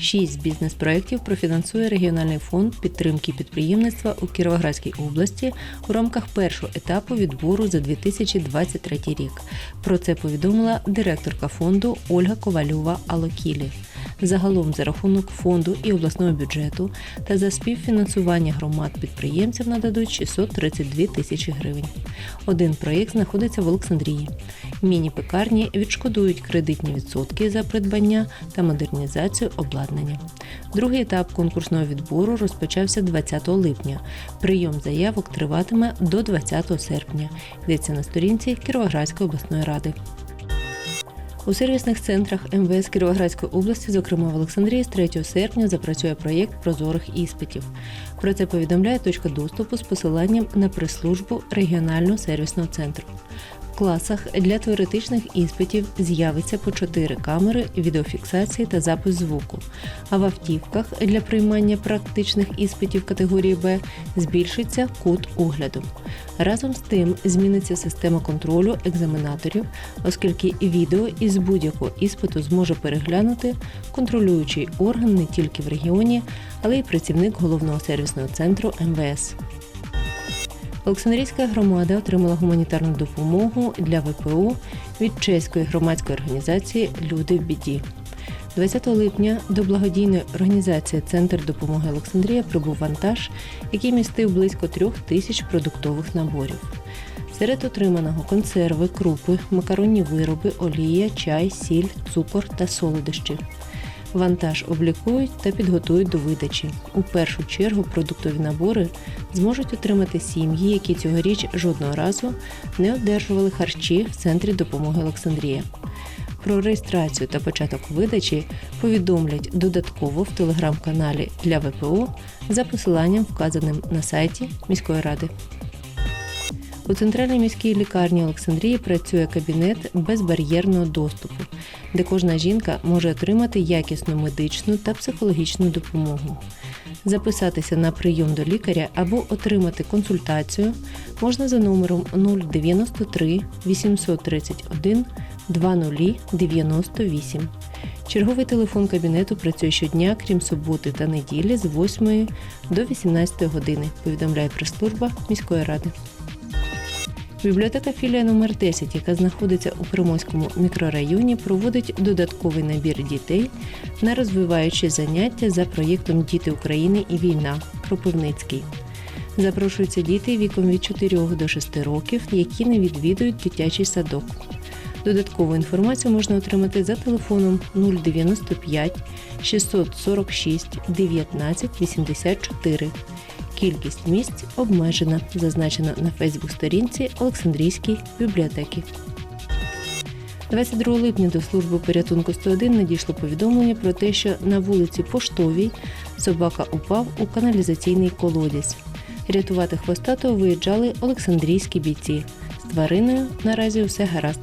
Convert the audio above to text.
Шість бізнес-проєктів профінансує регіональний фонд підтримки підприємництва у Кіровоградській області у рамках першого етапу відбору за 2023 рік. Про це повідомила директорка фонду Ольга Ковальова Алокілі. Загалом за рахунок фонду і обласного бюджету та за співфінансування громад підприємців нададуть 632 тисячі гривень. Один проєкт знаходиться в Олександрії. Міні-пекарні відшкодують кредитні відсотки за придбання та модернізацію обладнання. Другий етап конкурсного відбору розпочався 20 липня. Прийом заявок триватиме до 20 серпня. Йдеться на сторінці Кіровоградської обласної ради. У сервісних центрах МВС Кіровоградської області, зокрема в Олександрії, з 3 серпня запрацює проєкт прозорих іспитів. Про це повідомляє точка доступу з посиланням на прес-службу регіонального сервісного центру. Класах для теоретичних іспитів з'явиться по 4 камери відеофіксації та запис звуку. А в автівках для приймання практичних іспитів категорії Б збільшиться кут огляду. Разом з тим зміниться система контролю екзаменаторів, оскільки відео із будь-якого іспиту зможе переглянути контролюючий орган не тільки в регіоні, але й працівник головного сервісного центру МВС. Олександрійська громада отримала гуманітарну допомогу для ВПО від чеської громадської організації Люди в біді. 20 липня до благодійної організації Центр допомоги Олександрія прибув вантаж, який містив близько трьох тисяч продуктових наборів. Серед отриманого консерви, крупи, макаронні вироби, олія, чай, сіль, цукор та солодощі. Вантаж облікують та підготують до видачі. У першу чергу продуктові набори зможуть отримати сім'ї, які цьогоріч жодного разу не одержували харчі в центрі допомоги Олександрія. Про реєстрацію та початок видачі повідомлять додатково в телеграм-каналі для ВПО за посиланням, вказаним на сайті міської ради. У центральній міській лікарні Олександрії працює кабінет безбар'єрного доступу, де кожна жінка може отримати якісну медичну та психологічну допомогу. Записатися на прийом до лікаря або отримати консультацію можна за номером 093 831 2098. Черговий телефон кабінету працює щодня, крім суботи та неділі з 8 до 18 години, повідомляє прес-служба міської ради. Бібліотека філія номер 10 яка знаходиться у Приморському мікрорайоні, проводить додатковий набір дітей на розвиваючі заняття за проєктом Діти України і війна Кропивницький. Запрошуються діти віком від 4 до 6 років, які не відвідують дитячий садок. Додаткову інформацію можна отримати за телефоном 095 646 19 84. Кількість місць обмежена, зазначено на Фейсбук-сторінці Олександрійської бібліотеки. 22 липня до служби порятунку 101 надійшло повідомлення про те, що на вулиці Поштовій собака упав у каналізаційний колодязь. Рятувати хвостатого виїжджали Олександрійські бійці. З твариною наразі все гаразд.